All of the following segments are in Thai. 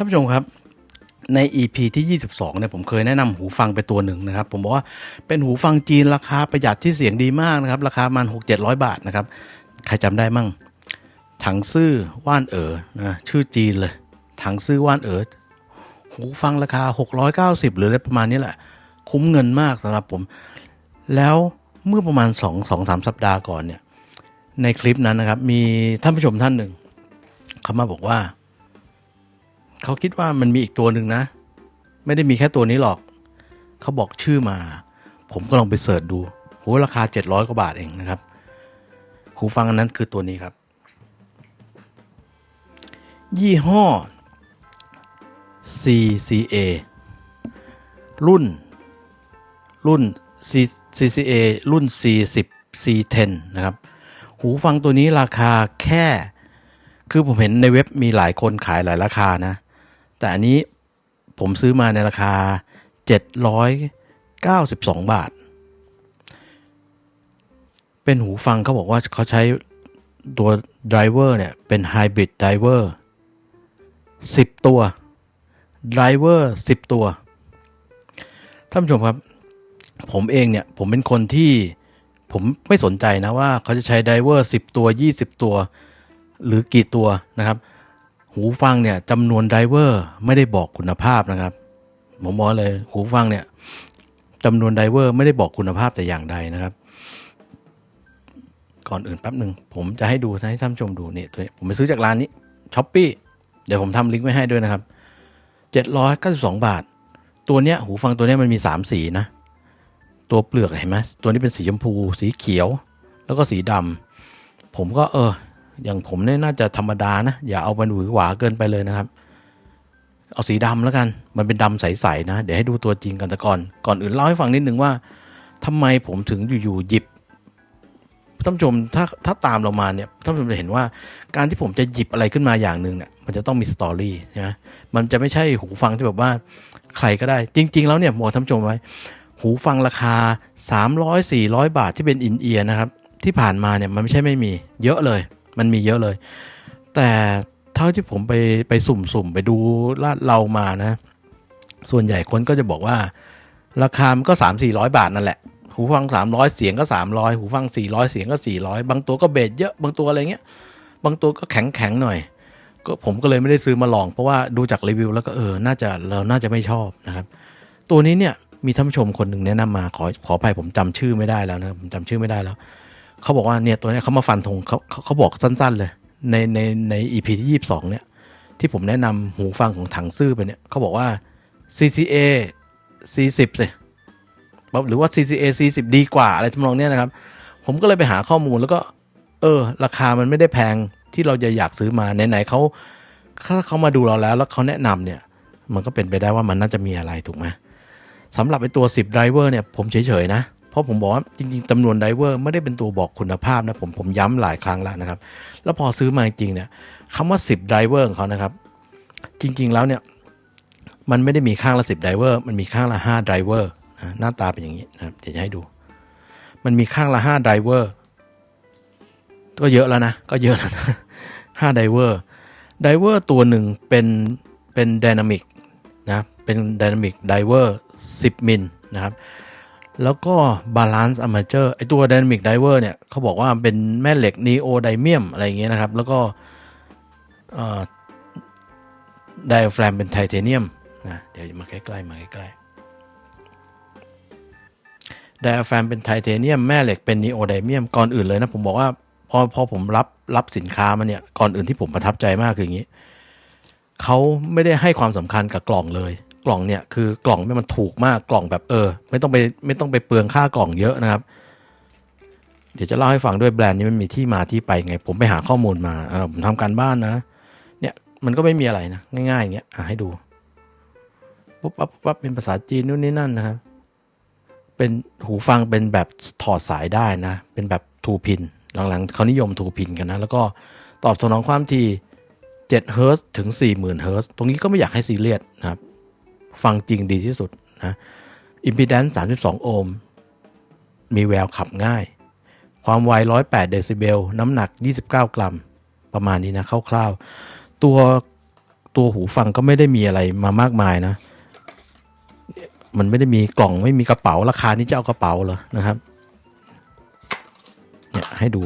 ท่านผู้ชมครับใน EP ที่ 22 เนี่ยผมเคยแนะนำหูฟังไปตัวหนึ่งนะครับ ผมบอกว่าเป็นหูฟังจีนราคาประหยัดที่เสียงดีมากนะครับ ราคามัน 6 7 0 0 บาทนะครับ ใครจำได้มั่ง ถังซื่อว่านเอ๋อนะชื่อจีนเลย ถังซื่อว่านเอ๋อหูฟังราคา 690 หรืออะไรประมาณนี้แหละ คุ้มเงินมากสำหรับผม แล้วเมื่อประมาณ 2 2 3 สัปดาห์ก่อนเนี่ย ในคลิปนั้นนะครับ มีท่านผู้ชมท่านหนึ่งเขามาบอกว่า เขาคิดว่ามันมีอีกตัวหนึ่งนะ ไม่ได้มีแค่ตัวนี้หรอก เขาบอกชื่อมา ผมก็ลองไปเสิร์ชดูโหราคา 700 กว่าบาทเองนะครับหูฟังอันนั้นคือตัวนี้ครับ ยี่ห้อ CCA รุ่น รุ่น C- CCA รุ่น C10 C10 นะครับ หูฟังตัวนี้ราคาแค่ คือผมเห็นในเว็บมีหลายคนขายหลายราคานะ แต่อันนี้ผมซื้อมาในราคา 792 บาท เป็นหูฟังเขาบอกว่าเขาใช้ตัวไดรเวอร์เนี่ย เป็นไฮบริดไดรเวอร์10 ตัวไดรเวอร์10 ตัว ท่านผู้ชมครับ ผมเองเนี่ย ผมเป็นคนที่ผมไม่สนใจนะว่าเขาจะใช้ไดรเวอร์10 ตัว 20 ตัว หรือกี่ตัวนะครับ หูฟังเนี่ยจำนวนไดเวอร์ไม่ได้บอกคุณภาพนะครับ ผมบอกเลยหูฟังเนี่ยจำนวนไดเวอร์ไม่ได้บอกคุณภาพแต่อย่างใดนะครับ ก่อนอื่นแป๊บหนึ่งผมจะให้ดูให้ท่านชมดูนี่ตัวผมไปซื้อจากร้านนี้ช้อปปี้เดี๋ยวผมทำลิงก์ไว้ให้ด้วยนะครับ 792 บาท ตัวเนี้ยหูฟังตัวเนี้ยมันมี 3 สีนะ ตัวเปลือกเห็นไหมตัวนี้เป็นสีชมพู สีเขียว แล้วก็สีดำผมก็เออ อย่างผมเนี่ยน่าจะธรรมดานะ อย่าเอามันหวือหวาเกินไปเลยนะครับ เอาสีดำแล้วกัน มันเป็นดำใสๆนะ เดี๋ยวให้ดูตัวจริงกันแต่ก่อน ก่อนอื่นเล่าให้ฟังนิดนึงว่าทำไมผมถึงอยู่ๆหยิบท่านผู้ชมถ้าถ้าตามเรามาเนี่ยท่านผู้ชมจะเห็นว่าการที่ผมจะหยิบอะไรขึ้นมาอย่างหนึ่งเนี่ยมันจะต้องมีสตอรี่ใช่ไหมมันจะไม่ใช่หูฟังที่แบบว่าใครก็ได้ จริง ๆ แล้วเนี่ยบอกท่านผู้ชมไว้ หูฟังราคา 300 400 บาทที่เป็นอินเอียร์นะครับ ที่ผ่านมาเนี่ยมันไม่ใช่ไม่มีเยอะเลย มันมีเยอะเลย แต่เท่าที่ผมไปไปสุ่มๆ ไปดูลาดเรามานะ ส่วนใหญ่คนก็จะบอกว่า ราคามันก็ 3 400 บาทนั่นแหละ หูฟัง 300 เสียงก็ 300 หูฟัง 400 เสียงก็ 400 บางตัวก็เบสเยอะบางตัวอะไรเงี้ย บางตัวก็แข็งแข็งๆหน่อย ก็ผมก็เลยไม่ได้ซื้อมาลอง เพราะว่าดูจากรีวิวแล้วก็เออน่าจะเราน่าจะไม่ชอบนะครับ ตัวนี้เนี่ยมีท่านผู้ชมคนหนึ่งแนะนำมาขอขออภัยผมจำชื่อไม่ได้แล้วนะครับผมจำชื่อไม่ได้แล้ว เขาบอกว่าเนี่ยตัวเนี้ยเขามาฟันธงเขาเขาบอกสั้น ๆ เลย ในในในอีพีที่ยี่สิบสองเนี่ย ที่ผมแนะนำหูฟังของถังซื่อไปเนี่ยเขาบอกว่า CCA C10 สิหรือว่า CCA C10 ดีกว่าอะไรทำนองเนี้ยนะครับ ผมก็เลยไปหาข้อมูลแล้วก็ เออ ราคามันไม่ได้แพงที่เราจะอยากซื้อมาไหนๆเขาถ้าเขามาดูเราแล้วแล้วเขาแนะนำเนี่ย มันก็เป็นไปได้ว่ามันน่าจะมีอะไรถูกไหมสำหรับไอ้ตัว 10 driver เนี่ย ผมเฉยๆนะ ราะผมบอกว่าจริงๆจำนวนไดเวอร์ไม่ได้เป็นตัวบอกคุณภาพนะผมผมย้ำหลายครั้งแล้วนะครับ แล้วพอซื้อมาจริงๆเนี่ยคำว่า 10ไดเวอร์ของเขานะครับ จริงๆแล้วเนี่ยมันไม่ได้มีข้างละ 10ไดเวอร์มันมีข้างละ5ไดเวอร์หน้าตาเป็นอย่างนี้นะครับเดี๋ยวจะให้ดู มันมีข้างละ5ไดเวอร์ก็เยอะแล้วนะ ก็เยอะแล้วนะ5ไดเวอร์ไดเวอร์ตัวหนึ่งเป็นเป็นไดนามิกนะเป็นไดนามิกไดเวอร์10มิลนะครับ แล้วก็ Balance Armature ไอตัว Dynamic Diver เนี่ยเขาบอกว่าเป็นแม่เหล็ก Neodymium อะไรอย่างเงี้ยนะครับ แล้วก็ไดอะแฟรมเป็นไทเทเนียมนะเดี๋ยวมาใกล้ๆมาใกล้ๆไดอะแฟรมเป็นไทเทเนียม แม่เหล็กเป็น Neodymium ก่อนอื่นเลยนะ ผมบอกว่าพอพอผมรับรับสินค้ามาเนี่ย ก่อนอื่นที่ผมประทับใจมากคืออย่างนี้ เขาไม่ได้ให้ความสำคัญกับกล่องเลย กล่องเนี่ยคือกล่องเนี่มันถูกมากกล่องแบบเออ ไม่ต้องไปไม่ต้องไปเปลืองค่ากล่องเยอะนะครับ เดี๋ยวจะเล่าให้ฟังด้วยแบรนด์นี้มันมีที่มาที่ไปไง ผมไปหาข้อมูลมาผมทำการบ้านนะ เนี่ยมันก็ไม่มีอะไรนะง่ายๆอย่างเงี้ยให้ดูปุ๊บปั๊บปุ๊บปั๊บเป็นภาษาจีนนู่นนี่นั่นนะครับ เป็นหูฟังเป็นแบบถอดสายได้นะ เป็นแบบทูพิน หลังๆเขานิยมทูพินกันนะ แล้วก็ตอบสนองความถี่7เฮิร์ตถึง 40,000เฮิร์ตตรงนี้ก็ไม่อยากให้ซีเรียสนะครับ ฟังจริงดีที่สุดนะอิมพีแดนซ์32 โอห์ม มีแววขับง่าย ความไว 108 เดซิเบล น้ำหนัก 29 กรัม ประมาณนี้นะคร่าวๆ ตัวตัวหูฟังก็ไม่ได้มีอะไรมามากมายนะ มันไม่ได้มีกล่องไม่มีกระเป๋า ราคานี้จะเอากระเป๋าเหรอนะครับ เนี่ยให้ดู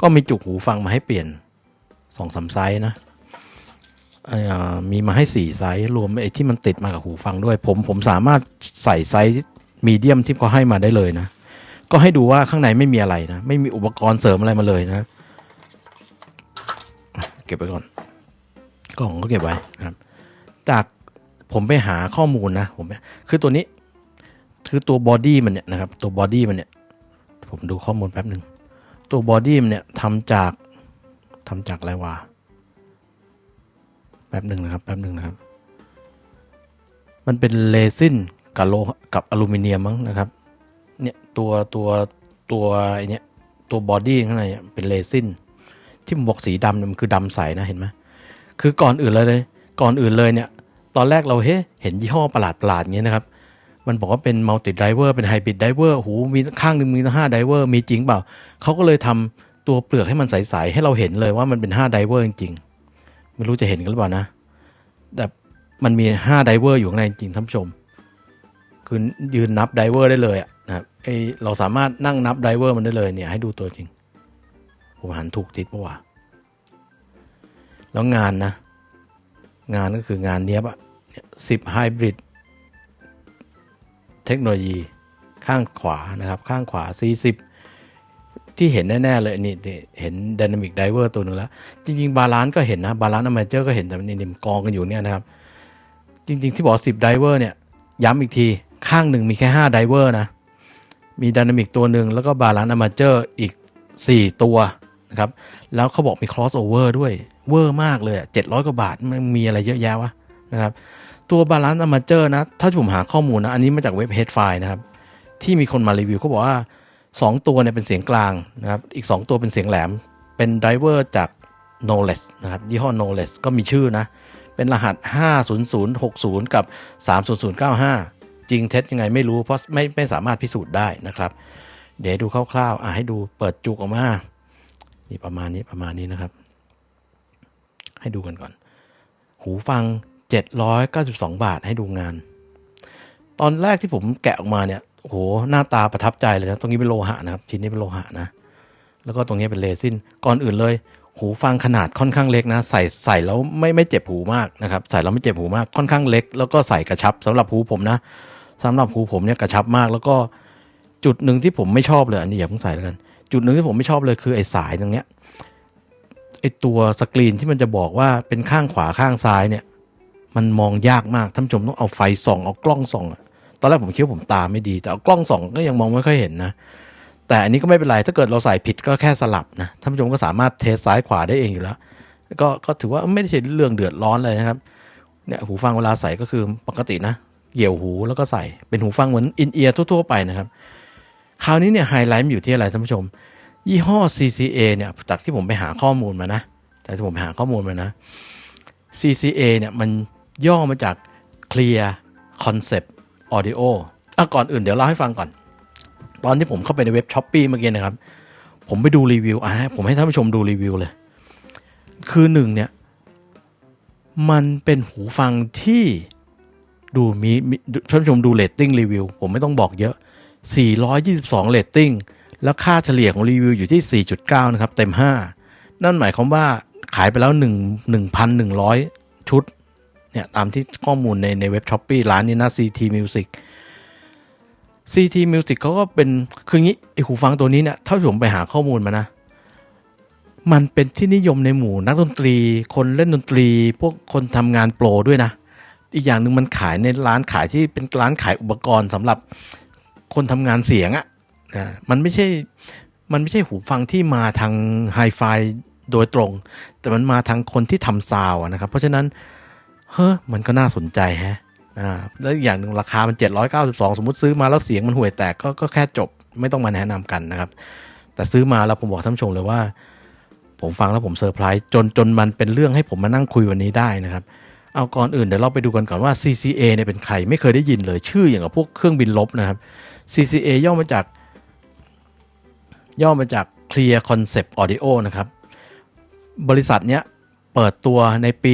ก็มีจุกหูฟังมาให้เปลี่ยนสองสาไซส์นะ มีมาให้สี่ไซส์รวมไอ้ที่มันติดมากับหูฟังด้วย ผมผมสามารถใส่ไซส์มีเดียมที่เขาให้มาได้เลยนะ ก็ให้ดูว่าข้างในไม่มีอะไรนะ ไม่มีอุปกรณ์เสริมอะไรมาเลยนะ เก็บไว้ก่อน กล่องก็เก็บไว้นะครับ จากผมไปหาข้อมูลนะผมคือตัวนี้คือตัวบอดี้มันเนี่ยนะครับ ตัวบอดี้มันเนี่ย ผมดูข้อมูลแป๊บหนึ่งตัวบอดี้มันเนี่ยทำจากทำจากอะไรวะ ป๊บหนึ่งนะครับแป๊บหนึ่งนะครับ มันเป็นเรซินกับโลกับอลูมิเนียมมั้งนะครับ เนี่ยตัวตัวตัวไอเนี่ยตัวบอดี้ข้างในเป็นเรซินที่ผมบอกสีดำมันคือดำใสนะเห็นไหมคือก่อนอื่นเลยเลย ก่อนอื่นเลยเนี่ย ตอนแรกเราเฮ้เห็นยี่ห้อประหลาดประหลาดๆอย่างเงี้ยนะครับ มันบอกว่าเป็นมัลติไดเวอร์เป็นไฮบริดไดเวอร์หูมีข้างหนึ่งมีห้าไดเวอร์มีจริงเปล่าเขาก็เลยทำตัวเปลือกให้มันใสๆให้เราเห็นเลยว่ามันเป็นห้าไดเวอร์จริงๆ ไม่รู้จะเห็นกันหรือเปล่านะ แต่มันมีห้าไดเวอร์อยู่ข้างในจริงท่านผู้ชม คือยืนนับไดเวอร์ได้เลยอะนะครับไอเราสามารถนั่งนับไดเวอร์มันได้เลยเนี่ยให้ดูตัวจริง ผมหันถูกจิตปะวะแล้วงานนะ งานก็คืองานเนี้ยบอะสิบไฮบริดเทคโนโลยีข้างขวานะครับ ข้างขวา 40 ที่เห็นแน่ๆเลยนี่เห็น Dynamic Diver ตัวหนึ่งแล้ว จริงๆบาลานก็เห็นนะบาลานอเมเจอร์ก็เห็นแต่นี่นี่มกองกันอยู่เนี่ยนะครับ จริงๆที่บอก10 Diver เนี่ยย้ำอีกทีข้างหนึ่งมีแค่5 Diver นะ มี Dynamic ตัวหนึ่งแล้วก็บาลานอเมเจอร์อีก 4 ตัวนะครับ แล้วเขาบอกมี crossover ด้วยเวอร์มากเลยเจ็ดร้อยกว่าบาทมันมีอะไรเยอะแยะวะนะครับตัวบาลานซ์อมเจอร์นะ ถ้าผมหาข้อมูลนะ อันนี้มาจากเว็บ Headfile นะครับ ที่มีคนมารีวิวเขาบอกว่า 2 ตัวเนี่ยเป็นเสียงกลางนะครับ อีก 2 ตัวเป็นเสียงแหลม เป็นไดเวอร์จาก n o l e s นะครับ ยี่ห้อ n o l e s ก็มีชื่อนะ เป็นรหัส 50060 กับ 30095 จริงเท็จยังไงไม่รู้ เพราะไม่ไม่สามารถพิสูจน์ได้นะครับ เดี๋ยวดูคร่าวๆ อะให้ดูเปิดจุกออกมา นี่ประมาณนี้ประมาณนี้นะครับ ให้ดูกันก่อน หูฟัง 792 บาทให้ดูงาน ตอนแรกที่ผมแกะออกมาเนี่ย โอ้โหหน้าตาประทับใจเลยนะตรงนี้เป็นโลหะนะครับชิ้นนี้เป็นโลหะนะ แล้วก็ตรงนี้เป็นเรซินก่อนอื่นเลย หูฟังขนาดค่อนข้างเล็กนะ ใส่ใส่แล้วไม่ไม่เจ็บหูมากนะครับ ใส่แล้วไม่เจ็บหูมากค่อนข้างเล็ก แล้วก็ใส่กระชับสำหรับหูผมนะสำหรับหูผมเนี่ยกระชับมาก แล้วก็จุดหนึ่งที่ผมไม่ชอบเลยอันนี้อย่าเพิ่งใส่แล้วกัน จุดหนึ่งที่ผมไม่ชอบเลยคือไอ้สายตรงเนี้ยไอ้ตัวสกรีนที่มันจะบอกว่าเป็นข้างขวาข้างซ้ายเนี่ย มันมองยากมากท่านผู้ชมต้องเอาไฟส่องเอากล้องส่องอะ อนแรกผมคิดว่าผมตาไม่ดี แต่เอากล้องส่องก็ยังมองไม่ค่อยเห็นนะ แต่อันนี้ก็ไม่เป็นไร ถ้าเกิดเราใส่ผิดก็แค่สลับนะ ท่านผู้ชมก็สามารถเทสซ้ายขวาได้เองอยู่แล้ว ก็ก็ถือว่าไม่ได้ใช่เรื่องเดือดร้อนเลยนะครับ เนี่ยหูฟังเวลาใส่ก็คือปกตินะ เกี่ยวหูแล้วก็ใส่ เป็นหูฟังเหมือนอินเอียร์ทั่วๆไปนะครับ คราวนี้เนี่ยไฮไลท์มันอยู่ที่อะไรท่านผู้ชม ยี่ห้อ CCA เนี่ย จากที่ผมไปหาข้อมูลมานะจากที่ผมไปหาข้อมูลมานะ CCA เนี่ยมันย่อมาจาก Clear Concept Audio อะก่อนอื่นเดี๋ยวเล่าให้ฟังก่อน ตอนที่ผมเข้าไปในเว็บ s h อ p e e เมื่อกี้นะครับ ผมไปดูรีวิวอะผมให้ท่านผู้ชมดูรีวิวเลย คือหนึ่งเนี่ย มันเป็นหูฟังที่ดูมีมีท่านผู้ชมดูเรตติ้งรีวิวผมไม่ต้องบอกเยอะ 422เรตติ้งแล้วค่าเฉลี่ยของรีวิวอยู่ที่ 4.9 นะครับ เต็ม 5 นั่นหมายความว่าขายไปแล้ว 1 1,100 ชุด เนี่ยตามที่ข้อมูลในในเว็บช้อปปี้ร้านนี้นะ CT Music CT Music เขาก็เป็น คืองี้ไอหูฟังตัวนี้เนี่ยเท่าที่ผมไปหาข้อมูลมานะ มันเป็นที่นิยมในหมู่นักดนตรี คนเล่นดนตรี พวกคนทำงานโปรด้วยนะ อีกอย่างหนึ่งมันขายในร้านขายที่เป็นร้านขายอุปกรณ์สำหรับคนทำงานเสียงอะนะมันไม่ใช่ มันไม่ใช่หูฟังที่มาทางไฮไฟโดยตรง แต่มันมาทางคนที่ทำซาวนะครับ เพราะฉะนั้น เฮ้อมันก็น่าสนใจแฮะอ่าแล้วอย่างหนึ่งราคามัน 792 สมมติซื้อมาแล้วเสียงมันห่วยแตกก็ก็แค่จบไม่ต้องมาแนะนำกันนะครับ แต่ซื้อมาแล้วผมบอกท่านผู้ชมเลยว่า ผมฟังแล้วผมเซอร์ไพรส์จนจนมันเป็นเรื่องให้ผมมานั่งคุยวันนี้ได้นะครับ เอาก่อนอื่นเดี๋ยวเราไปดูกันก่อนว่า CCA เนี่ยเป็นใครไม่เคยได้ยินเลยชื่ออย่างกับพวกเครื่องบินลบนะครับ CCA ย่อมาจาก ย่อมาจาก Clear Concept Audio นะครับ บริษัทเนี้ยเปิดตัวในปี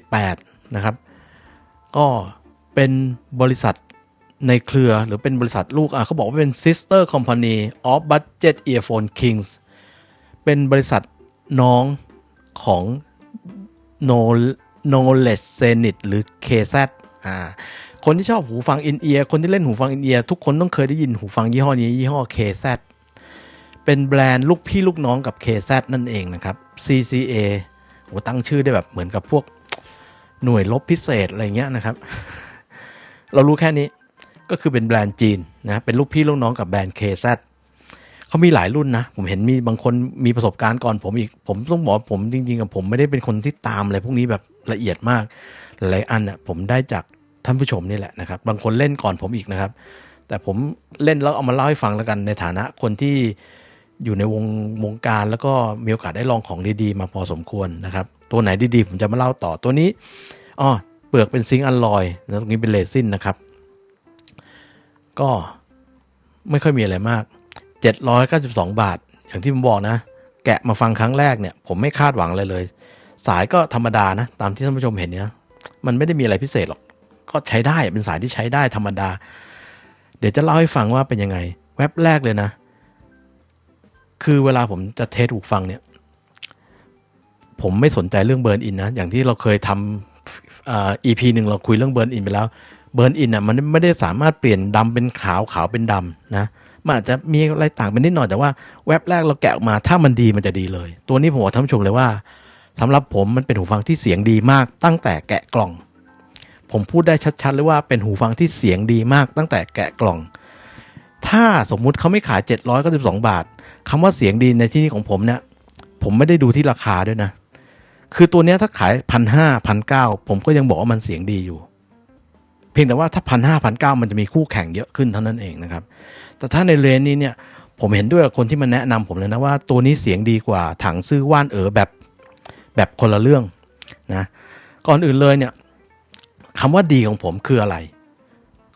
2018 นะครับ ก็เป็นบริษัทในเครือหรือเป็นบริษัทลูกอะเขาบอกว่าเป็น sister company of budget earphone kings เป็นบริษัทน้องของ no knowledge zenith หรือ KZ อ่าคนที่ชอบหูฟังอินเอียร์คนที่เล่นหูฟังอินเอียร์ทุกคนต้องเคยได้ยินหูฟังยี่ห้อนี้ ยี่ห้อ KZ เป็นแบรนด์ลูกพี่ลูกน้องกับ KZ นั่นเองนะครับ CCA โหตั้งชื่อได้แบบเหมือนกับพวก หน่วยลบพิเศษอะไรเงี้ยนะครับ เรารู้แค่นี้ก็คือเป็นแบรนด์จีนนะเป็นลูกพี่ลูกน้องกับแบรนด์ KZ เขามีหลายรุ่นนะ ผมเห็นมีบางคนมีประสบการณ์ก่อนผมอีก ผมต้องบอกผมจริงๆกับผมไม่ได้เป็นคนที่ตามอะไรพวกนี้แบบละเอียดมากหลายอันน่ะผมได้จากท่านผู้ชมนี่แหละนะครับ บางคนเล่นก่อนผมอีกนะครับ แต่ผมเล่นแล้วเอามาเล่าให้ฟังแล้วกันในฐานะคนที่อยู่ในวงวงการแล้วก็มีโอกาสได้ลองของดีๆ มาพอสมควรนะครับ ตัวไหนดีๆ ผมจะมาเล่าต่อตัวนี้อ๋อเปลือกเป็นซิงค์อลลอยแล้วตรงนี้เป็นเรซินนะครับ ก็ไม่ค่อยมีอะไรมาก 792 บาท อย่างที่ผมบอกนะ แกะมาฟังครั้งแรกเนี่ย ผมไม่คาดหวังเลยเลย สายก็ธรรมดานะ ตามที่ท่านผู้ชมเห็นเนี่ยนะมันไม่ได้มีอะไรพิเศษหรอก ก็ใช้ได้เป็นสายที่ใช้ได้ธรรมดา เดี๋ยวจะเล่าให้ฟังว่าเป็นยังไง แว็บแรกเลยนะ คือเวลาผมจะเทสหูฟังเนี่ย ผมไม่สนใจเรื่องเบิร์นอินนะ อย่างที่เราเคยทำอ่อ EP หนึ่งเราคุยเรื่องเบิร์นอินไปแล้ว เบิร์นอินอะมันไม่ได้สามารถเปลี่ยนดำเป็นขาวขาวเป็นดำนะมันอาจจะมีอะไรต่างไปนิดหน่อยแต่ว่าแว็บแรกเราแกะออกมาถ้ามันดีมันจะดีเลย ตัวนี้ผมบอกท่านผู้ชมเลยว่าสำหรับผมมันเป็นหูฟังที่เสียงดีมาก ตั้งแต่แกะกล่อง ผมพูดได้ชัดๆเลยว่าเป็นหูฟังที่เสียงดีมาก ตั้งแต่แกะกล่อง ถ้าสมมุติเขาไม่ขาย 792 บาทคำว่าเสียงดีในที่นี้ของผมเนี่ยผมไม่ได้ดูที่ราคาด้วยนะ คือตัวเนี้ยถ้าขายพันห้าพันเก้าผมก็ยังบอกว่ามันเสียงดีอยู่ เพียงแต่ว่าถ้าพันห้าพันเก้ามันจะมีคู่แข่งเยอะขึ้นเท่านั้นเองนะครับ แต่ถ้าในเรนนี้เนี่ยผมเห็นด้วยกับคนที่มาแนะนำผมเลยนะว่าตัวนี้เสียงดีกว่าถังซื้อว่านเอ๋อแบบแบบคนละเรื่องนะก่อนอื่นเลยเนี่ยคำว่าดีของผมคืออะไร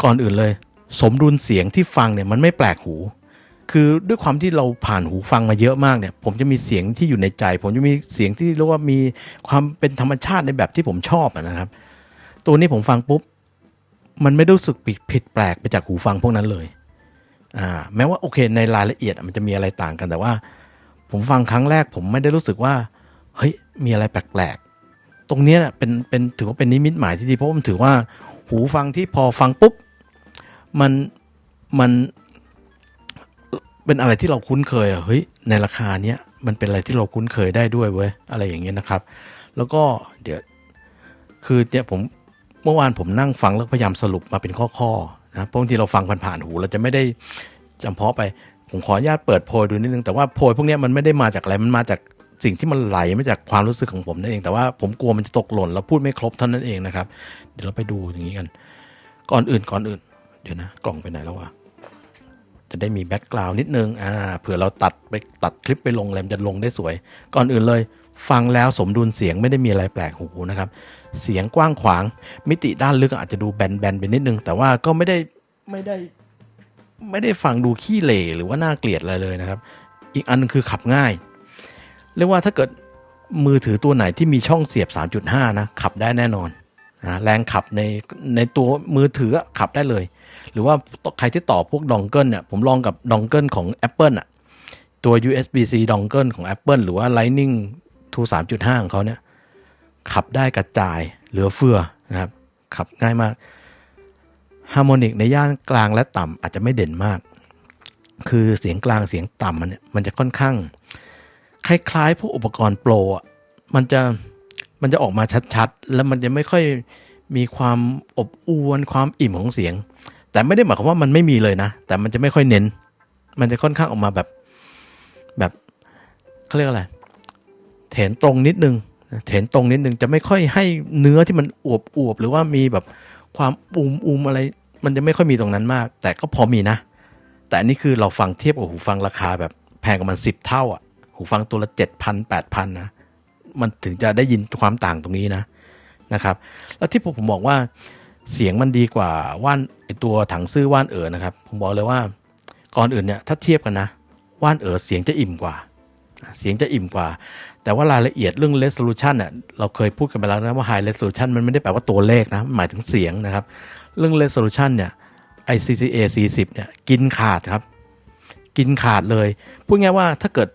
ก่อนอื่นเลย สมดุลเสียงที่ฟังเนี่ยมันไม่แปลกหู คือด้วยความที่เราผ่านหูฟังมาเยอะมากเนี่ย ผมจะมีเสียงที่อยู่ในใจ ผมจะมีเสียงที่เรียกว่ามีความเป็นธรรมชาติในแบบที่ผมชอบนะครับ ตัวนี้ผมฟังปุ๊บ มันไม่รู้สึกผิดแปลกไปจากหูฟังพวกนั้นเลยอ่าแม้ว่าโอเค ในรายละเอียดมันจะมีอะไรต่างกันแต่ว่า ผมฟังครั้งแรก ผมไม่ได้รู้สึกว่าเฮ้ยมีอะไรแปลกๆตรงนี้เป็นเป็นถือว่าเป็นนิมิตหมายที่ดีเพราะว่ามันถือว่า หูฟังที่พอฟังปุ๊บมันมัน เป็นอะไรที่เราคุ้นเคยอะเฮ้ยในราคาเนี้ยมันเป็นอะไรที่เราคุ้นเคยได้ด้วยเว้ยอะไรอย่างเงี้ยนะครับ แล้วก็เดี๋ยวคือเนี่ยผมเมื่อวานผมนั่งฟังแล้วพยายามสรุปมาเป็นข้อๆนะเพราะบางทีเราฟังผ่านๆหู เราจะไม่ได้จำเพาะไป ผมขออนุญาตเปิดโพยดูนิดนึงแต่ว่าโพยพวกนี้มันไม่ได้มาจากอะไรมันมาจากสิ่งที่มันไหลมาจากความรู้สึกของผมนั่นเอง แต่ว่าผมกลัวมันจะตกหล่นแล้วพูดไม่ครบเท่านั้นเองนะครับ เดี๋ยวเราไปดูอย่างนี้กัน ก่อนอื่นก่อนอื่น เดี๋ยวนะ กล่องไปไหนแล้ววะ จะได้มีแบ็กกราวน์นิดนึงอ่าเผื่อเราตัดไปตัดคลิปไปลงแรมนจะลงได้สวย ก่อนอื่นเลย ฟังแล้วสมดุลเสียงไม่ได้มีอะไรแปลกหูนะครับ เสียงกว้างขวาง มิติด้านลึกอาจจะดูแบนๆไปนิดนึง แต่ว่าก็ไม่ได้ไม่ได้ ไม่ได้ฟังดูขี้เหร่หรือว่าน่าเกลียดอะไรเลยนะครับ อีกอันนึงคือขับง่ายเรียกว่าถ้าเกิดมือถือตัวไหนที่มีช่องเสียบ 3.5 นะขับได้แน่นอนนะแรงขับในในตัวมือถือขับได้เลย หรือว่าใครที่ต่อพวกดองเกิลเนี่ยผมลองกับดองเกิลของ Apple อะตัว USB-C ดองเกิลของ Apple หรือว่า Lightning to 3.5 ของเขาเนี่ย ขับได้กระจายเหลือเฟือนะครับ ขับง่ายมากฮาร์โมนิกในย่านกลางและต่ำอาจจะไม่เด่นมาก คือเสียงกลางเสียงต่ำมันเนี่ยมันจะค่อนข้าง คล้ายๆ พวกอุปกรณ์โปรอะมันจะมันจะออกมาชัดๆ แล้วมันจะไม่ค่อยมีความอบอวลความอิ่มของเสียง แต่ไม่ได้หมายความว่ามันไม่มีเลยนะ แต่มันจะไม่ค่อยเน้น มันจะค่อนข้างออกมาแบบแบบเขาเรียกอะไรเถนตรงนิดนึงเถนตรงนิดนึงจะไม่ค่อยให้เนื้อที่มันอวบอวบหรือว่ามีแบบความอูมอูมอะไร มันจะไม่ค่อยมีตรงนั้นมาก แต่ก็พอมีนะ แต่อันนี้คือเราฟังเทียบกับหูฟังราคาแบบแพงกว่ามันสิบเท่าอะหูฟังตัวละเจ็ดพันแปดพันนะมันถึงจะได้ยินความต่างตรงนี้นะนะครับ แล้วที่ผมบอกว่า เสียงมันดีกว่าว่านไอตัวถังซื่อว่านเอ๋อนะครับ ผมบอกเลยว่าก่อนอื่นเนี่ยถ้าเทียบกันนะว่านเอ๋อเสียงจะอิ่มกว่า เสียงจะอิ่มกว่า แต่ว่ารายละเอียดเรื่อง resolution เนี่ยเราเคยพูดกันไปแล้วนะว่า high resolution มันไม่ได้แปลว่าตัวเลขนะหมายถึงเสียงนะครับ เรื่อง resolution เนี่ย ICCA 40เนี่ยกินขาดครับ กินขาดเลย พูดง่ายว่าถ้าเกิด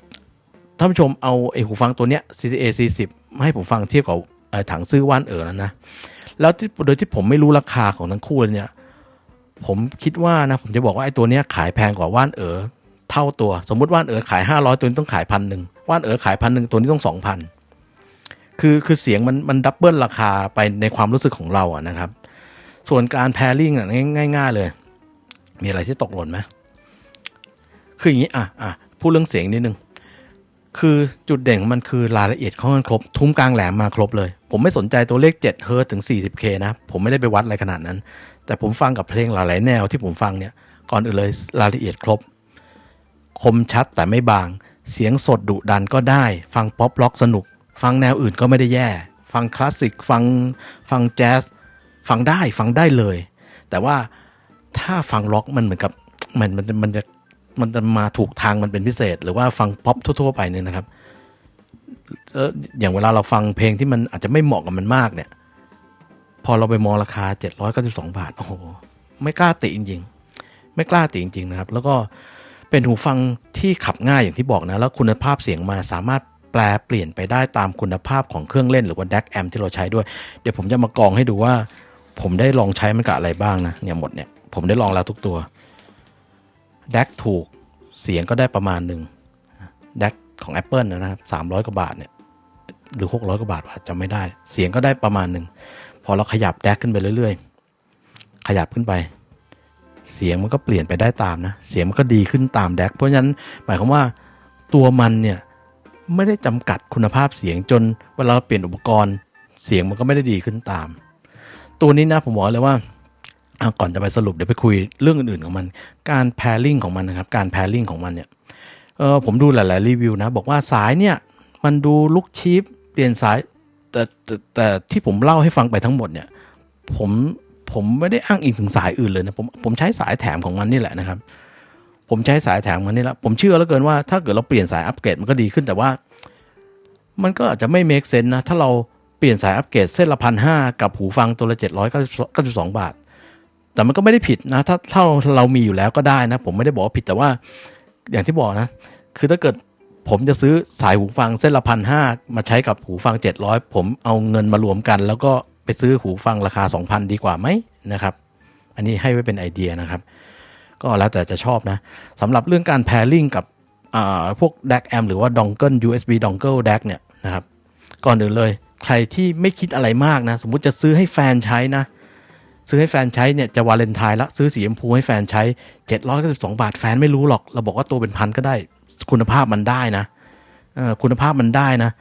ท่านผู้ชมเอาไอหูฟังตัวเนี้ย CCA 40มาให้ผมฟังเทียบกับถังซื้อว่านเอ๋อแล้วนะ แล้วที่โดยที่ผมไม่รู้ราคาของทั้งคู่เลยเนี่ย ผมคิดว่านะผมจะบอกว่าไอ้ตัวเนี้ยขายแพงกว่าว่านเอ๋อเท่าตัว สมมุติว่านเอ๋อขาย 500 ตัวนี้ต้องขายพันหนึ่งว่านเอ๋อขายพันหนึ่งตัวนี้ต้อง 2,000 คือคือเสียงมันมันดับเบิลราคาไปในความรู้สึกของเราอะนะครับ ส่วนการแพริ่งอะง่ายง่ายๆเลย มีอะไรที่ตกหล่นไหมคืออย่างนี้อะอะพูดเรื่องเสียงนิดนึง คือจุดเด่นของมันคือรายละเอียดของมันครบ ทุ้มกลางแหลมมาครบเลย ผมไม่สนใจตัวเลข7เฮิร์ตถึง 40K นะ ผมไม่ได้ไปวัดอะไรขนาดนั้น แต่ผมฟังกับเพลงหลายๆแนวที่ผมฟังเนี่ย ก่อนอื่นเลยรายละเอียดครบ คมชัดแต่ไม่บาง เสียงสดดุดันก็ได้ ฟังป๊อปล็อกสนุก ฟังแนวอื่นก็ไม่ได้แย่ ฟังคลาสสิก ฟัง ฟังแจ๊ส ฟังได้ ฟังได้เลย แต่ว่าถ้าฟังล็อกมันเหมือนกับมันมันมันจะ มันจะมาถูกทางมันเป็นพิเศษ หรือว่าฟังป๊อปทั่ว ๆ ไปเนี่ยนะครับเอออย่างเวลาเราฟังเพลงที่มันอาจจะไม่เหมาะกับมันมากเนี่ย พอเราไปมองราคา 792 บาท โอ้โห ไม่กล้าติจริง ๆ ไม่กล้าติจริง ๆ นะครับ แล้วก็เป็นหูฟังที่ขับง่ายอย่างที่บอกนะ แล้วคุณภาพเสียงมาสามารถแปลเปลี่ยนไปได้ตามคุณภาพของเครื่องเล่นหรือว่า DAC amp ที่เราใช้ด้วย เดี๋ยวผมจะมากองให้ดูว่า ผมได้ลองใช้มันกับอะไรบ้างนะเนี่ยหมดเนี่ยผมได้ลองแล้วทุกตัว DAC ถูกเสียงก็ได้ประมาณหนึ่ง DAC ของ Apple นะครับ300กว่าบาทเนี่ยหรือ 600 กว่าบาทว่าจำไม่ได้ เสียงก็ได้ประมาณหนึ่ง พอเราขยับ DAC ขึ้นไปเรื่อยๆ ขยับขึ้นไป เสียงมันก็เปลี่ยนไปได้ตามนะ เสียงมันก็ดีขึ้นตาม DAC เพราะฉะนั้นหมายความว่าตัวมันเนี่ยไม่ได้จำกัดคุณภาพเสียงจนเวลาเราเปลี่ยนอุปกรณ์ เสียงมันก็ไม่ได้ดีขึ้นตาม ตัวนี้นะผมบอกเลยว่า ก่อนจะไปสรุปเดี๋ยวไปคุยเรื่องอื่นๆของมัน การ pairing ของมันนะครับ การ pairing ของมันเนี่ยเออผมดูหลายๆรีวิวนะ บอกว่าสายเนี่ยมันดูลุกชีพเปลี่ยนสายแต่แต่แต่ที่ผมเล่าให้ฟังไปทั้งหมดเนี่ยผมผมไม่ได้อ้างอิงถึงสายอื่นเลยนะผมผมใช้สายแถมของมันนี่แหละนะครับ ผมใช้สายแถมมันนี่แหละผมเชื่อแล้วเกินว่าถ้าเกิดเราเปลี่ยนสายอัปเกรดมันก็ดีขึ้นแต่ว่า มันก็อาจจะไม่ make sense นะถ้าเราเปลี่ยนสายอัปเกรดเส้นละพันห้ากับหูฟังตัวละเจ็ดร้อยเก้าสิบสองบาท แต่มันก็ไม่ได้ผิดนะ ถ้าถ้าเรามีอยู่แล้วก็ได้นะ ผมไม่ได้บอกว่าผิดแต่ว่า อย่างที่บอกนะ คือถ้าเกิดผมจะซื้อสายหูฟังเส้นละพันห้ามาใช้กับหูฟัง 700 ผมเอาเงินมารวมกัน แล้วก็ไปซื้อหูฟังราคา 2,000 ดีกว่าไหมนะครับ อันนี้ให้ไว้เป็นไอเดียนะครับ ก็แล้วแต่จะชอบนะสำหรับเรื่องการ pairing กับพวก DAC amp หรือว่า dongle USB dongle DAC เนี่ยนะครับ ก่อนอื่นเลย ใครที่ไม่คิดอะไรมากนะ สมมุติจะซื้อให้แฟนใช้นะ ซื้อให้แฟนใช้เนี่ยจะวาเลนไทน์ละซื้อสีชมพูให้แฟนใช้ 792 บาทแฟนไม่รู้หรอก เราบอกว่าตัวเป็นพันก็ได้ คุณภาพมันได้นะเออคุณภาพมันได้นะ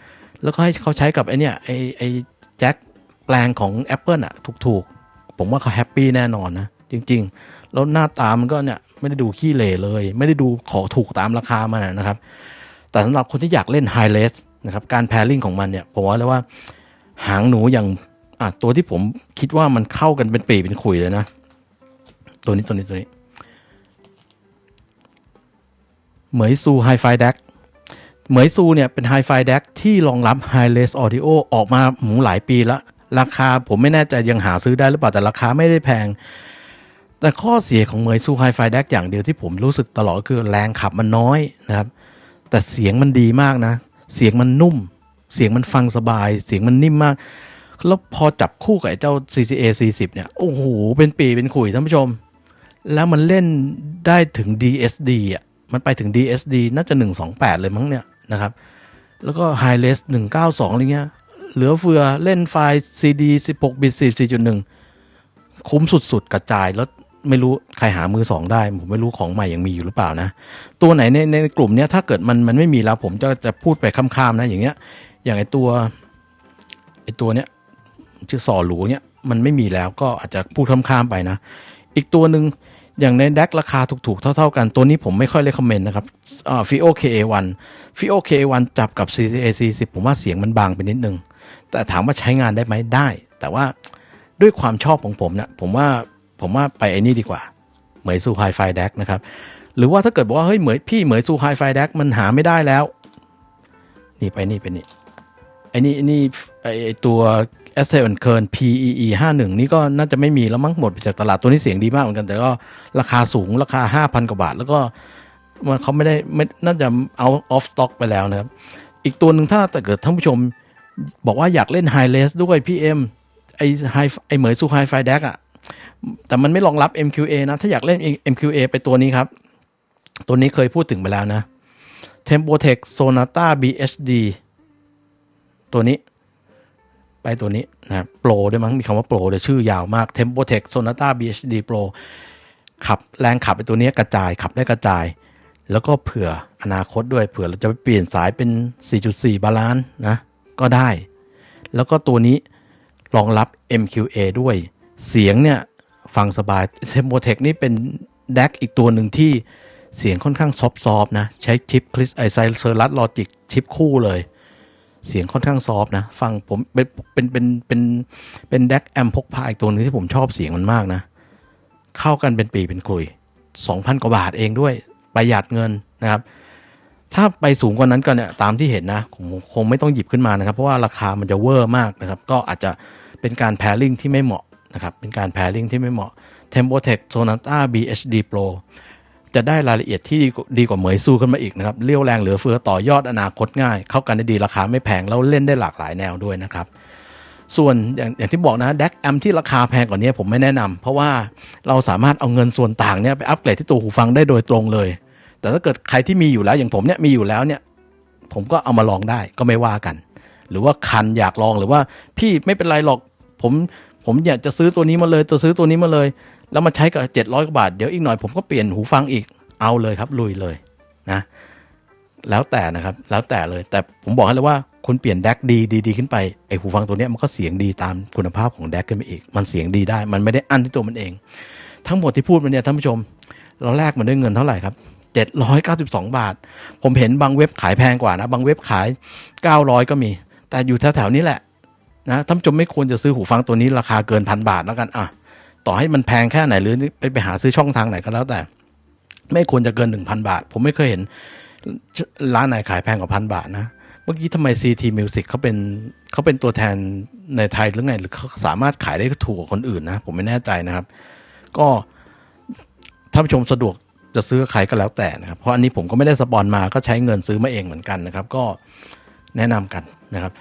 แล้วก็ให้เขาใช้กับไอเนี่ยไอไอแจ็คแปลงของ Apple อะถูกๆ ผมว่าเขาแฮปปี้แน่นอนนะ จริงๆ แล้วหน้าตามันก็เนี่ยไม่ได้ดูขี้เหร่เลย ไม่ได้ดูขอถูกตามราคามันนะครับ แต่สำหรับคนที่อยากเล่นไฮเลสนะครับการแพ i ริงของมันเนี่ยผมว่าเลยว่าหางหนูอย่าง อะตัวที่ผมคิดว่ามันเข้ากันเป็นปีเป็นขุยเลยนะ ตัวนี้ตัวนี้ตัวนี้ เหมยซูไฮไฟแดกเหมยซูเนี่ยเป็นไฮไฟแดกที่รองรับ High Res Audio ออกมาหมูหลายปีแล้วราคาผมไม่แน่ใจยังหาซื้อได้หรือเปล่าแต่ราคาไม่ได้แพง แต่ข้อเสียของเหมยซูไฮไฟแดกอย่างเดียวที่ผมรู้สึกตลอดคือแรงขับมันน้อยนะครับ แต่เสียงมันดีมากนะ เสียงมันนุ่ม เสียงมันฟังสบาย เสียงมันนิ่มมาก แล้วพอจับคู่กับเจ้า CCA 40เนี่ย โอ้โห เป็นปีเป็นขุยท่านผู้ชม แล้วมันเล่นได้ถึง DSD อะ มันไปถึง DSD น่าจะ 128 เลยมั้งเนี่ยนะครับ แล้วก็ High Res 192 อะไรเงี้ย เหลือเฟือเล่นไฟล์ CD 16 บิต4.1คุ้มสุดๆ กระจายแล้วไม่รู้ใครหามือสองได้ ผมไม่รู้ของใหม่ยังมีอยู่หรือเปล่านะ ตัวไหนในในกลุ่มเนี้ยถ้าเกิดมันมันไม่มีแล้วผมจะจะพูดไปค้ำๆนะอย่างเงี้ย อย่างไอตัวไอตัวเนี้ย ชื่อสอหรูเนี่ยมันไม่มีแล้วก็อาจจะพูดข้ามๆไปนะ อีกตัวหนึ่งอย่างในแดกราคาถูกๆ เท่า ๆ กันตัวนี้ผมไม่ค่อยเลคคอมเมนต์นะครับฟิโอ KA1 ฟิโอ KA1 จับกับ CCA 40ผมว่าเสียงมันบางไปนิดนึง แต่ถามว่าใช้งานได้ไหมได้ แต่ว่าด้วยความชอบของผมเนะผมว่าผมว่าไปไอ้นี่ดีกว่า เหมยซูไฮไฟแดกนะครับ หรือว่าถ้าเกิดบอกว่า เฮ้ยเหมยพี่เหมยซูไฮไฟแดกมันหาไม่ได้แล้ว นี่ไปนี่ไปนี่ อ้นี่ไอ้นี่ไอ้ไอ้ตัว a s s e n c u r n PEE 51 นี่ก็น่าจะไม่มีแล้วมั้งหมดไปจากตลาดตัวนี้เสียงดีมากเหมือนกัน แต่ก็ราคาสูงราคา 5,000 กว่าบาท แล้วก็มันเขาไม่ได้ไม่น่าจะเอาออฟสต็อกไปแล้วนะครับ อีกตัวหนึ่งถ้าแต่เกิดท่านผู้ชมบอกว่าอยากเล่นไฮเลสด้วยพี่เอ็มไอไฮไอเหมยซูไฮไฟแดกอะแต่มันไม่รองรับ MQA นะ ถ้าอยากเล่น MQA ไปตัวนี้ครับ ตัวนี้เคยพูดถึงไปแล้วนะ Tempotech Sonata BHD ตัวนี้ ไปตัวนี้นะโปรด้วยมั้งมีคำว่าโปรเดี๋ยวชื่อยาวมาก Tempotech Sonata BHD Pro ขับแรงขับไปตัวนี้กระจายขับได้กระจาย แล้วก็เผื่ออนาคตด้วยเผื่อเราจะไปเปลี่ยนสายเป็น 4.4 บาลานซ์นะก็ได้ แล้วก็ตัวนี้รองรับ MQA ด้วย เสียงเนี่ยฟังสบาย t e m p o t e c h นี่เป็น DAC อีกตัวหนึ่งที่เสียงค่อนข้างซอฟๆนะ ใช้ชิปคริสไอไซเซอร์ลัสลอจิกชิปคู่เลย เสียงค่อนข้างซอฟนะ ฟังผมเป็นเป็นเป็นเป็นเป็นแดกแอมพกพาอีกตัวหนึงที่ผมชอบเสียงมันมากนะ เข้ากันเป็นปีเป็นคุย 2,000 กว่าบาทเองด้วยประหยัดเงินนะครับ ถ้าไปสูงกว่านั้นก็เนี่ยตามที่เห็นนะคงคงไม่ต้องหยิบขึ้นมานะครับ เพราะว่าราคามันจะเวอร์มากนะครับ ก็อาจจะเป็นการแพ r ริงที่ไม่เหมาะนะครับ เป็นการแพ r ริงที่ไม่เหมาะ Tempotech Sonata BHD Pro จะได้รายละเอียดที่ดีกว่าเหมยซูขึ้นมาอีกนะครับเรี่ยวแรงเหลือเฟือต่อยอดอนาคตง่าย เข้ากันได้ดีราคาไม่แพงแล้วเล่นได้หลากหลายแนวด้วยนะครับส่วนอย่างอย่างที่บอกนะแดกแอมที่ราคาแพงกว่านี้ผมไม่แนะนำเพราะว่าเราสามารถเอาเงินส่วนต่างเนี่ยไปอัปเกรดที่ตัวหูฟังได้โดยตรงเลย แต่ถ้าเกิดใครที่มีอยู่แล้วอย่างผมเนี่ยมีอยู่แล้วเนี่ยผมก็เอามาลองได้ก็ไม่ว่ากัน หรือว่าคันอยากลองหรือว่าพี่ไม่เป็นไรหรอกผมผมอยากจะซื้อตัวนี้มาเลยจะซื้อตัวนี้มาเลย แล้วมาใช้กับเจ็ดร้อยกว่าบาท เดี๋ยวอีกหน่อยผมก็เปลี่ยนหูฟังอีกเอาเลยครับ ลุยเลยนะแล้วแต่นะครับ แล้วแต่เลย แต่ผมบอกให้เลยว่าคุณเปลี่ยนแดกดีดีดีขึ้นไปไอหูฟังตัวนี้มันก็เสียงดีตามคุณภาพของแดกขึ้นไปอีก มันเสียงดีได้ มันไม่ได้อั้นที่ตัวมันเอง ทั้งหมดที่พูดมาเนี่ยท่านผู้ชม เราแลกมันด้วยเงินเท่าไหร่ครับ 792 บาท ผมเห็นบางเว็บขายแพงกว่านะ บางเว็บขาย 900 ก็มี แต่อยู่แถวๆนี้แหละนะท่านผู้ชมไม่ควรจะซื้อหูฟังตัวนี้ราคาเกินพันบาทแล้วกันอะ ต่อให้มันแพงแค่ไหนหรือไปไปหาซื้อช่องทางไหนก็แล้วแต่ ไม่ควรจะเกิน 1,000 บาท ผมไม่เคยเห็นร้านไหนขายแพงกว่าพันบาทนะ เมื่อกี้ทำไม CT Music เขาเป็นเขาเป็นตัวแทนในไทยหรือไง หรือเขาสามารถขายได้ถูกกว่าคนอื่นนะ ผมไม่แน่ใจนะครับ ก็ท่านผู้ชมสะดวกจะซื้อใครก็แล้วแต่นะครับ เพราะอันนี้ผมก็ไม่ได้สปอนมาก็ใช้เงินซื้อมาเองเหมือนกันนะครับ ก็แนะนำกันนะครับ